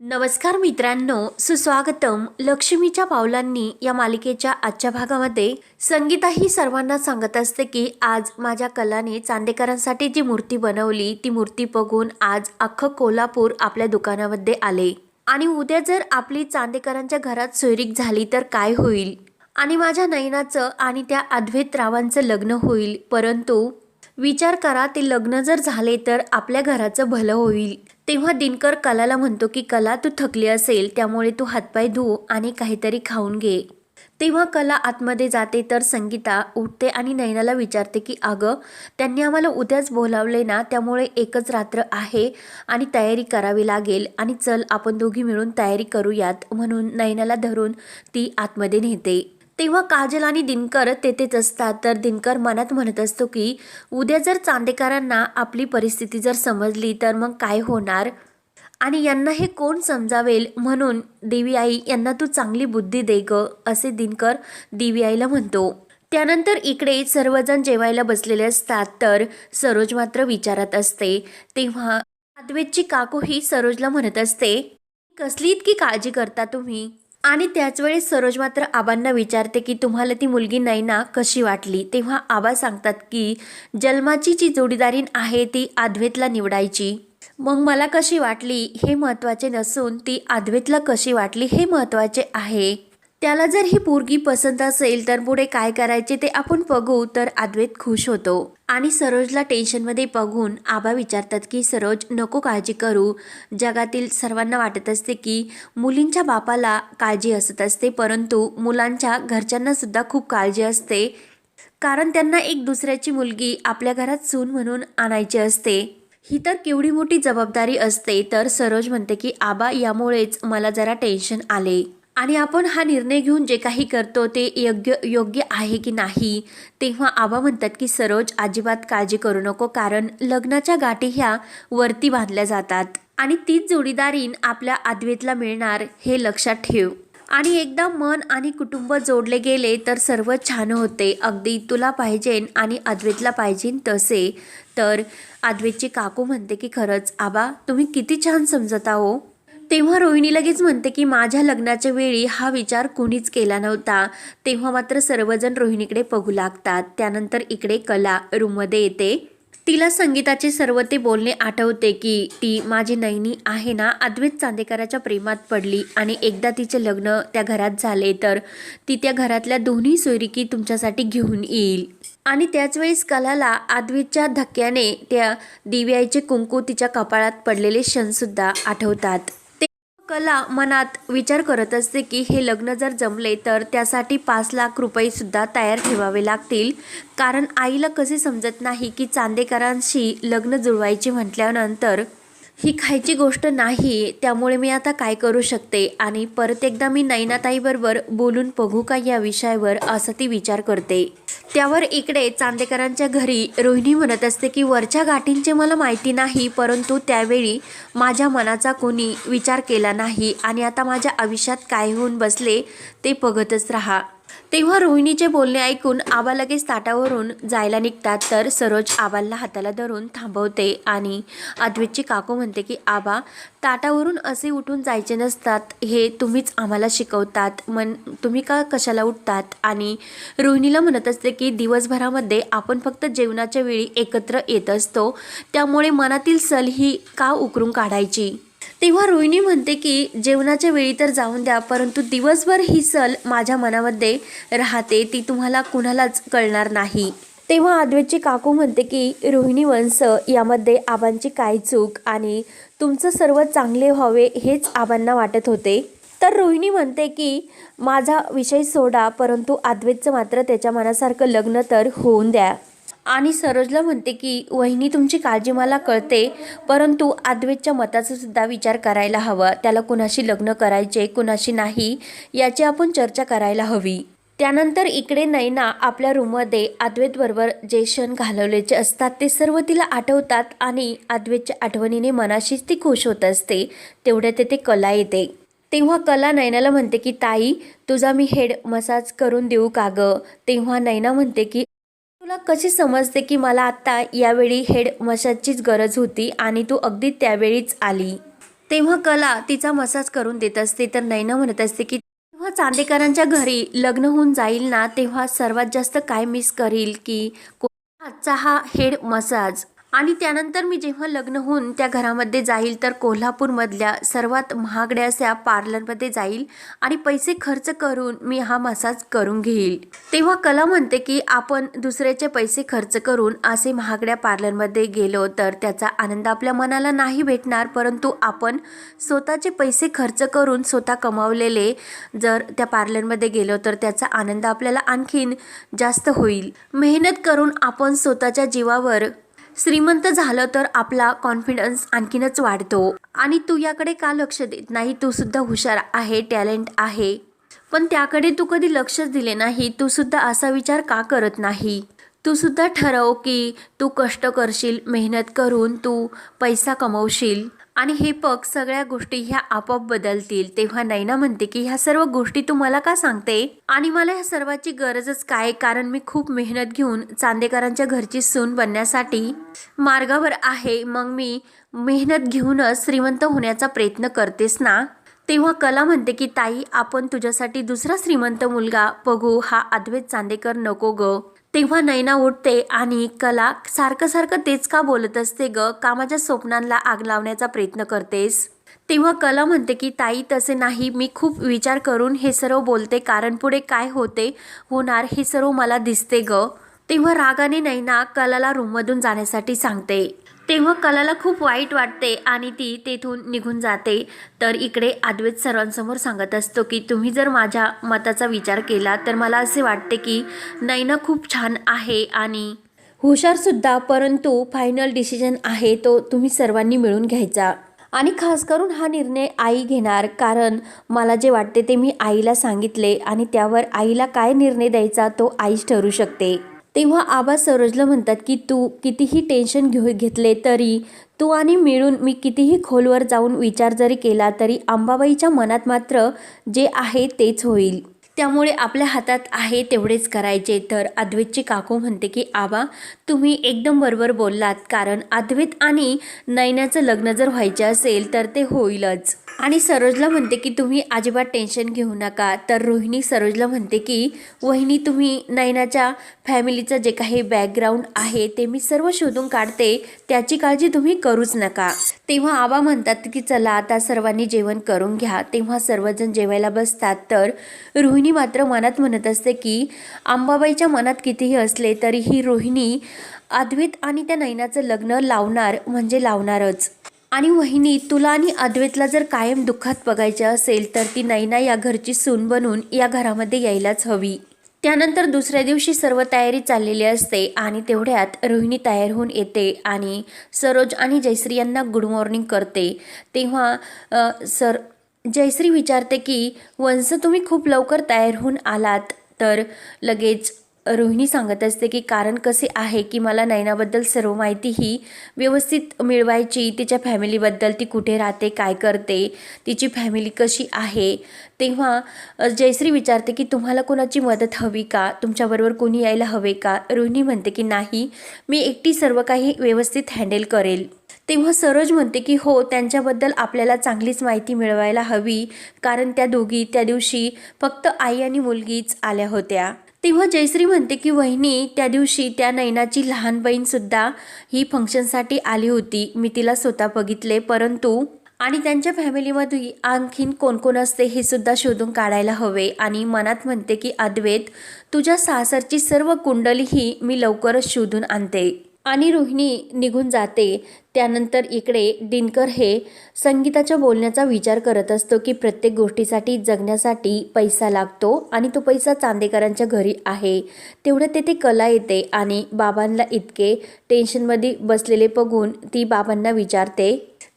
नमस्कार मित्रांनो सुस्वागतम. लक्ष्मीच्या पावलांनी या मालिकेच्या आजच्या भागामध्ये संगीता ही सर्वांना सांगत असते की आज माझ्या कलाने चांदेकरांसाठी जी मूर्ती बनवली ती मूर्ती बघून आज अख्खं कोल्हापूर आपल्या दुकानामध्ये आले. आणि उद्या जर आपली चांदेकरांच्या घरात सोयरीक झाली तर काय होईल? आणि माझ्या नयनाचं आणि त्या अद्वैत रावांचं लग्न होईल. परंतु विचार करा ते लग्न जर झाले तर आपल्या घराचं भलं होईल. तेव्हा दिनकर कलाला म्हणतो की कला तू थकली असेल त्यामुळे तू हातपाय धु आणि काहीतरी खाऊन घे. तेव्हा कला आतमध्ये जाते तर संगीता उठते आणि नयनाला विचारते की अगं त्यांनी आम्हाला उद्याच बोलावले ना त्यामुळे एकच रात्र आहे आणि तयारी करावी लागेल आणि चल आपण दोघी मिळून तयारी करूयात म्हणून नयनाला धरून ती आतमध्ये नेते. तेव्हा काजल आणि दिनकर तेथेच असतात. तर दिनकर मनात म्हणत असतो की उद्या जर चांदेकरांना आपली परिस्थिती जर समजली तर मग काय होणार? आणि यांना हे कोण समजावेल? म्हणून देवी आई यांना तू चांगली बुद्धी दे ग असे दिनकर देवी आईला म्हणतो. त्यानंतर इकडे सर्वजण जेवायला बसलेले असतात. तर सरोज मात्र विचारत असते. तेव्हा अद्वैतची काकू ही सरोजला म्हणत असते कसली इतकी काळजी करता तुम्ही? आणि त्याचवेळेस सरोज मात्र आबांना विचारते की तुम्हाला ती मुलगी नैना कशी वाटली? तेव्हा आबा सांगतात की जन्माची जी जोडीदारीन आहे ती अद्वैतला निवडायची. मग मला कशी वाटली हे महत्त्वाचे नसून ती अद्वैतला कशी वाटली हे महत्त्वाचे आहे. त्याला जर ही पोरगी पसंत असेल तर पुढे काय करायचे ते आपण बघू तर आद्वेत खुश होतो. आणि सरोजला टेन्शनमध्ये बघून आबा विचारतात की सरोज नको काळजी करू. जगातील सर्वांना वाटत असते की मुलींच्या बापाला काळजी असत असते परंतु मुलांच्या घरच्यांनासुद्धा खूप काळजी असते. कारण त्यांना एक दुसऱ्याची मुलगी आपल्या घरात सून म्हणून आणायची असते. ही तर केवढी मोठी जबाबदारी असते तर सरोज म्हणते की आबा यामुळेच मला जरा टेन्शन आले. आणि आपण हा निर्णय घेऊन जे काही करतो ते योग्य योग्य आहे की नाही तेव्हा आबा म्हणतात की सरोज अजिबात काळजी करू नको कारण लग्नाच्या गाठी ह्या वरती बांधल्या जातात. आणि तीच जोडीदारीन आपल्या अद्वैतला मिळणार हे लक्षात ठेव. आणि एकदा मन आणि कुटुंब जोडले गेले तर सर्व छान होते. अगदी तुला पाहिजेन आणि अद्वैतला पाहिजेन तसे. तर अद्वैतची काकू म्हणते की खरंच आबा तुम्ही किती छान समजत आहो तेव्हा रोहिणी लगेच म्हणते की माझ्या लग्नाच्या वेळी हा विचार कोणीच केला नव्हता. तेव्हा मात्र सर्वजण रोहिणीकडे बघू लागतात. त्यानंतर इकडे कला रूममध्ये येते. तिला संगीताचे सर्व ते बोलणे आठवते की ती माझी नैनी आहे ना अद्वैत चांदेकराच्या प्रेमात पडली आणि एकदा तिचे लग्न त्या घरात झाले तर ती त्या घरातल्या दोन्ही सोयरिकी तुमच्यासाठी घेऊन येईल. आणि त्याच वेळेस कलाला अद्वैतच्या धक्क्याने त्या दिव्याचे कुंकू तिच्या कपाळात पडलेले क्षणसुद्धा आठवतात. कला मनात विचार करत असते की हे लग्न जर जमले तर त्यासाठी पाच लाख रुपयेसुद्धा तयार ठेवावे लागतील. कारण आईला कसे समजत नाही की चांदेकरांशी लग्न जुळवायचे म्हटल्यानंतर ही खायची गोष्ट नाही त्यामुळे मी आता काय करू शकते? आणि परत एकदा मी नैनाताईबरोबर बोलून बघू का या विषयावर? असं ती विचार करते. त्यावर इकडे चांदेकरांच्या घरी रोहिणी म्हणत असते की वरच्या गाठींचे मला माहिती नाही परंतु त्यावेळी माझ्या मनाचा कोणी विचार केला नाही आणि आता माझ्या आयुष्यात काय होऊन बसले ते बघतच राहा. तेव्हा रोहिणीचे बोलणे ऐकून आबा लगेच ताटावरून जायला निघतात तर सरोज आबाला हाताला धरून थांबवते आणि अद्वैतची काकू म्हणते की आबा ताटावरून असे उठून जायचे नसतात हे तुम्हीच आम्हाला शिकवतात. मन तुम्ही का कशाला उठतात? आणि रोहिणीला म्हणत असते की दिवसभरामध्ये आपण फक्त जेवणाच्या वेळी एकत्र येत असतो. त्यामुळे मनातील सल ही का उकरून काढायची? तेव्हा रोहिणी म्हणते की जेवणाच्या वेळी तर जाऊन द्या परंतु दिवसभर ही सल माझ्या मनामध्ये राहते ती तुम्हाला कुणालाच कळणार नाही. तेव्हा अद्वैतची काकू म्हणते की रोहिणी वंश यामध्ये आबांची काय चूक आणि तुमचं सर्व चांगले व्हावे हेच आबांना वाटत होते. तर रोहिणी म्हणते की माझा विषय सोडा परंतु अद्वैतचं मात्र त्याच्या मनासारखं लग्न तर होऊन द्या. आणि सरोजला म्हणते की वहिनी तुमची काळजी मला कळते परंतु आद्वेतच्या मताचा सुद्धा विचार करायला हवा. त्याला कुणाशी लग्न करायचे कुणाशी नाही याची आपण चर्चा करायला हवी. त्यानंतर इकडे नैना आपल्या रूममध्ये अद्वैतबरोबर जे क्षण घालवलेचे असतात ते सर्व तिला आठवतात आणि अद्वैतच्या आठवणीने मनाशीच ती खुश होत असते. तेवढ्या तेथे कला येते. तेव्हा कला नैनाला म्हणते की ताई तुझा मी हेड मसाज करून देऊ का गं? तेव्हा नैना म्हणते की तुला कशी समजते की मला आत्ता यावेळी हेड मसाजचीच गरज होती आणि तू अगदी त्यावेळीच आली? तेव्हा कला तिचा मसाज करून देत असते तर नैना म्हणत असते की तेव्हा चांदेकरांच्या घरी लग्न होऊन जाईल ना तेव्हा सर्वात जास्त काय मिस करील की आजचा हा हेड मसाज? आणि त्यानंतर मी जेव्हा लग्न होऊन त्या घरामध्ये जाईल तर कोल्हापूरमधल्या सर्वात महागड्या अशा पार्लरमध्ये जाईल आणि पैसे खर्च करून मी हा मसाज करून घेईल. तेव्हा कला म्हणते की आपण दुसऱ्याचे पैसे खर्च करून असे महागड्या पार्लरमध्ये गेलो तर त्याचा आनंद आपल्या मनाला नाही भेटणार परंतु आपण स्वतःचे पैसे खर्च करून स्वतः कमावलेले जर त्या पार्लरमध्ये गेलो तर त्याचा आनंद आपल्याला आणखीन जास्त होईल. मेहनत करून आपण स्वतःच्या जीवावर श्रीमंत झालं तर आपला कॉन्फिडन्स आणखीनच वाढतो. आणि तू याकडे का लक्ष देत नाही? तू सुद्धा हुशार आहे टॅलेंट आहे. पण त्याकडे तू कधी लक्षच दिले नाही. तू सुद्धा असा विचार का करत नाही? तू सुद्धा ठरव की तू कष्ट करशील मेहनत करून तू पैसा कमवशील. आणि हे पग सगळ्या गोष्टी ह्या आपोआप बदलतील. तेव्हा नैना म्हणते की ह्या सर्व गोष्टी तू मला का सांगते? आणि मला ह्या सर्वाची गरजच काय? कारण मी खूप मेहनत घेऊन चांदेकरांच्या घरची सून बनण्यासाठी मार्गावर आहे. मग मी मेहनत घेऊनच श्रीमंत होण्याचा प्रयत्न करतेस ना? तेव्हा कला म्हणते की ताई आपण तुझ्यासाठी दुसरा श्रीमंत मुलगा बघू. हा अद्वैत चांदेकर नको ग. तेव्हा नैना उठते आणि कला सारखं सारखं तेच का बोलत असते ग? का माझ्या स्वप्नांना आग लावण्याचा प्रयत्न करतेस. तेव्हा कला म्हणते की ताई तसे नाही. मी खूप विचार करून हे सर्व बोलते. कारण पुढे काय होते होणार हे सर्व मला दिसते ग. तेव्हा रागाने नैना कलाला रूममधून जाण्यासाठी सांगते. तेव्हा कलाला खूप वाईट वाटते आणि ती तेथून निघून जाते. तर इकडे अद्वैत सर्वांसमोर सांगत असतो की तुम्ही जर माझ्या मताचा विचार केला तर मला असे वाटते की नैना खूप छान आहे आणि हुशारसुद्धा परंतु फायनल डिसिजन आहे तो तुम्ही सर्वांनी मिळून घ्यायचा. आणि खास करून हा निर्णय आई घेणार कारण मला जे वाटते ते मी आईला सांगितले आणि त्यावर आईला काय निर्णय द्यायचा तो आईच ठरू शकते. तेव्हा आबा सरोजला म्हणतात की तू कितीही टेन्शन घेऊ घेतले तरी तू आणि मिळून मी कितीही खोलवर जाऊन विचार जरी केला तरी अंबाबाईच्या मनात मात्र जे आहे तेच होईल. त्यामुळे आपल्या हातात आहे तेवढेच करायचे. तर अद्वैतची काकू म्हणते की आबा तुम्ही एकदम बरोबर बोललात. कारण अद्वैत आणि नैनाचं लग्न जर व्हायचे असेल तर ते होईलच. आणि सरोजला म्हणते की तुम्ही अजिबात टेन्शन घेऊ नका. तर रोहिणी सरोजला म्हणते की वहिनी तुम्ही नैनाच्या फॅमिलीचं जे काही बॅकग्राऊंड आहे ते मी सर्व शोधून काढते. त्याची काळजी तुम्ही करूच नका. तेव्हा आबा म्हणतात की चला आता सर्वांनी जेवण करून घ्या. तेव्हा सर्वजण जेवायला बसतात. तर रोहिणी मात्र मनात म्हणत असते की अंबाबाईच्या मनात कितीही असले तरी ही रोहिणी अद्वैत आणि त्या नैनाचं लग्न लावणार म्हणजे लावणारच. आणि वहिनी तुला आणि अद्वैतला जर कायम दुःखात बघायचे असेल तर ती नैना या घरची सून बनून या घरामध्ये यायलाच हवी. त्यानंतर दुसऱ्या दिवशी सर्व तयारी चाललेली असते आणि तेवढ्यात रोहिणी तयार होऊन येते आणि सरोज आणि जयश्री यांना गुड मॉर्निंग करते. तेव्हा सर जयश्री विचारते की वंश तुम्ही खूप लवकर तयार होऊन आलात. तर लगेच रोहिणी सांगत असते की कारण कसे आहे की मला नयनाबद्दल सर्व माहिती ही व्यवस्थित मिळवायची. तिच्या फॅमिलीबद्दल ती कुठे राहते काय करते तिची फॅमिली कशी आहे? तेव्हा जयश्री विचारते की तुम्हाला कोणाची मदत हवी का? तुमच्याबरोबर कोणी यायला हवे का? रोहिणी म्हणते की नाही मी एकटी सर्व काही व्यवस्थित हँडल करेल. तेव्हा सरोज म्हणते की हो त्यांच्याबद्दल आपल्याला चांगलीच माहिती मिळवायला हवी. कारण त्या दोघी त्या दिवशी फक्त आई आणि मुलगीच आल्या होत्या. तेव्हा जयश्री म्हणते की वहिनी त्या दिवशी त्या नैनाची लहान बहीणसुद्धा ही फंक्शनसाठी आली होती. मी तिला स्वतः बघितले. परंतु आणि त्यांच्या फॅमिलीमध्ये आणखीन कोण कोण असते हे सुद्धा शोधून काढायला हवे. आणि मनात म्हणते की अद्वैत तुझ्या सासरची सर्व कुंडली ही मी लवकरच शोधून आणते. आणि रोहिणी निघून जाते. त्यानंतर इकडे दिनकर हे संगीताच्या बोलण्याचा विचार करत असतो की प्रत्येक गोष्टीसाठी जगण्यासाठी पैसा लागतो आणि तो पैसा चांदेकरांच्या घरी आहे. तेवढं तेथे कला येते आणि बाबांना इतके टेन्शनमध्ये बसलेले बघून ती बाबांना विचारते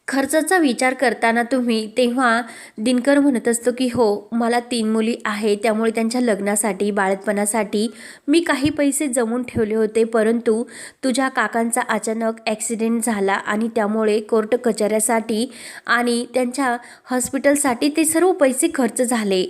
खर्चाचा विचार करताना तुम्ही तेव्हा दिनकर म्हणत असतो की हो मला तीन मुली आहे त्यामुळे त्यांच्या लग्नासाठी बाळतपणासाठी मी काही पैसे जमून ठेवले होते परंतु तुझ्या काकांचा अचानक ॲक्सिडेंट झाला आणि त्यामुळे कोर्ट कचऱ्यासाठी आणि त्यांच्या हॉस्पिटलसाठी ते सर्व पैसे खर्च झाले.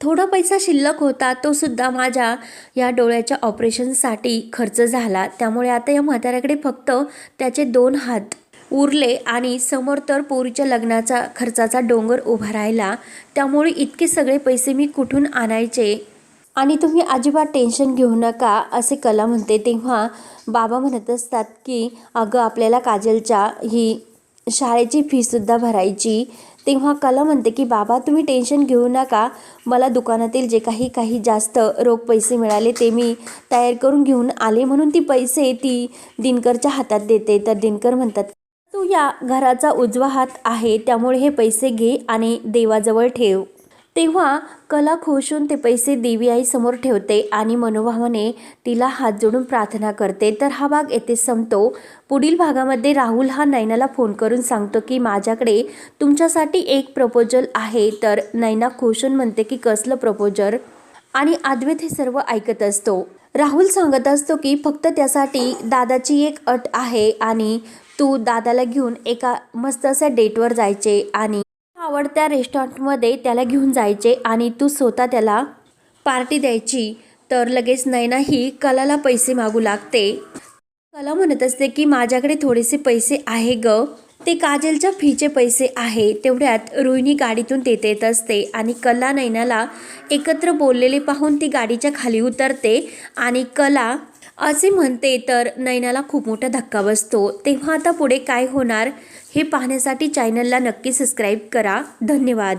थोडा पैसा शिल्लक होता तो सुद्धा माझ्या या डोळ्याच्या ऑपरेशनसाठी खर्च झाला. त्यामुळे आता या म्हाताऱ्याकडे फक्त त्याचे दोन हात उरले आणि समोर तर पोरीच्या लग्नाचा खर्चाचा डोंगर उभा राहिला. त्यामुळे इतके सगळे पैसे मी कुठून आणायचे? आणि तुम्ही अजिबात टेन्शन घेऊ नका असे कला म्हणते तेव्हा बाबा म्हणत असतात की अगं आपल्याला काजलच्या ही शाळेची फीसुद्धा भरायची. तेव्हा कला म्हणते की बाबा तुम्ही टेन्शन घेऊ नका. मला दुकानातील जे काही काही जास्त रोख पैसे मिळाले ते मी तयार करून घेऊन आले म्हणून ती पैसे ती दिनकरच्या हातात देते. तर दिनकर म्हणतात तू या घराचा उजवा हात आहे त्यामुळे हे पैसे घे आणि देवाजवळ ठेव. तेव्हा कला खुश होऊन ते पैसे देवी आई समोर ठेवते आणि मनोभावाने तिला हात जोडून प्रार्थना करते. तर हा भाग येथे संपतो. पुढील भागामध्ये राहुल हा नैनाला फोन करून सांगतो की माझ्याकडे तुमच्यासाठी एक प्रपोजल आहे. तर नैना खुश होऊन म्हणते की कसलं प्रपोजल आणि अद्वैत हे सर्व ऐकत असतो. राहुल सांगत असतो की फक्त त्यासाठी दादाची एक अट आहे आणि तू दादाला घेऊन एका मस्त अशा डेटवर जायचे आणि आवडत्या रेस्टॉरंटमध्ये त्याला घेऊन जायचे आणि तू स्वतः त्याला पार्टी द्यायची. तर लगेच नैना ही कलाला पैसे मागू लागते. कला म्हणत असते की माझ्याकडे थोडेसे पैसे आहे ग. ते काजलच्या फीचे पैसे आहे. तेवढ्यात रोहिणी गाडीतून तेथ येत असते आणि कला नैनाला एकत्र बोललेले पाहून ती गाडीच्या खाली उतरते आणि कला असे म्हणते तर नैनाला खूप मोठा धक्का बसतो. तेव्हा आता पुढे काय होणार हे पाहण्यासाठी चॅनलला नक्की सबस्क्राईब करा. धन्यवाद.